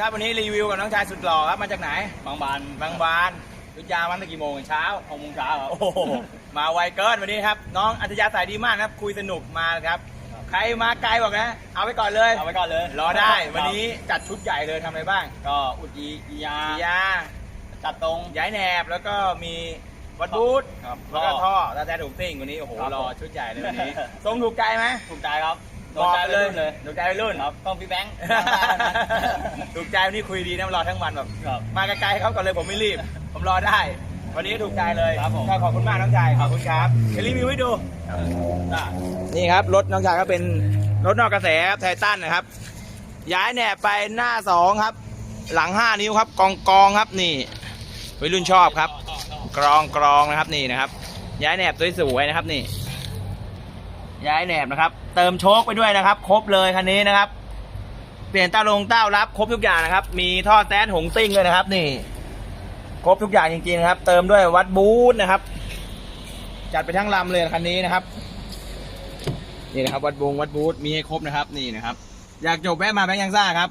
ครับวันนี้รีวิวกับน้องชายสุดหล่อครับมาจากไหนบางบานบางบานยุทธยาวันตั้งกี่โมงเช้าหกโมงเช้าครับโอ้โหมาไวเกินวันนี้ครับ น้องอัธยาศัยดีมากนะครับ คุยสนุกมาครับครับ ใครมาไกลบอกนะ เอาไปก่อนเลยเอาไว้ก่อนเลย รอได้ครับวันนี้จัดชุดใหญ่เลยทำอะไรบ้าง ก็อุดอีอียาปียาจัดตรงย้ายแหนบแล้วก็มีวัดบูธครับแล้วก็ท่อแล้วแต่ถูกซิ่งวันนี้โอ้โหครับรอชุดใหญ่เลยวันนี้ทรงถูกใจไหมถูกใจครับ บอกไปเลยเลยถูกใจไปรุ่นครับต้องพี่แบงค์ ถูกใจวันนี้คุยดีนะรอทั้งวันแบบครับ มาไกลๆเขาก่อนเลยผมไม่รีบ ผมรอได้ วันนี้ถูกใจเลยครับผมก็ขอบคุณมากน้องชายขอบคุณครับเดี๋ยวรีวิวให้ดูได้นี่ครับรถน้องชายก็เป็นรถนอกกระแสครับไททันนะครับ ย้ายแหนบไปหน้าสองครับ หลังห้านิ้วครับกองกองครับนี่วัยรุ่นชอบครับ กรองกรองนะครับนี่นะครับ ย้ายแหนบสวยๆนะครับนี่ ย้ายแหนบนะครับ เติมโชคไปด้วยนะครับ ครบเลยคันนี้นะครับ เปลี่ยนเต้าลงเต้ารับครบทุกอย่างนะครับ มีท่อแซนหงซิ่งเลยนะครับ นี่ ครบทุกอย่างจริงๆนะครับ เติมด้วยวัดบูธนะครับ จัดไปทั้งลำเลยคันนี้นะครับ นี่นะครับ วัดบงวัดบูธมีให้ครบนะครับ นี่นะครับ อยากจบแวะมาแบงค์ยังซ่าครับ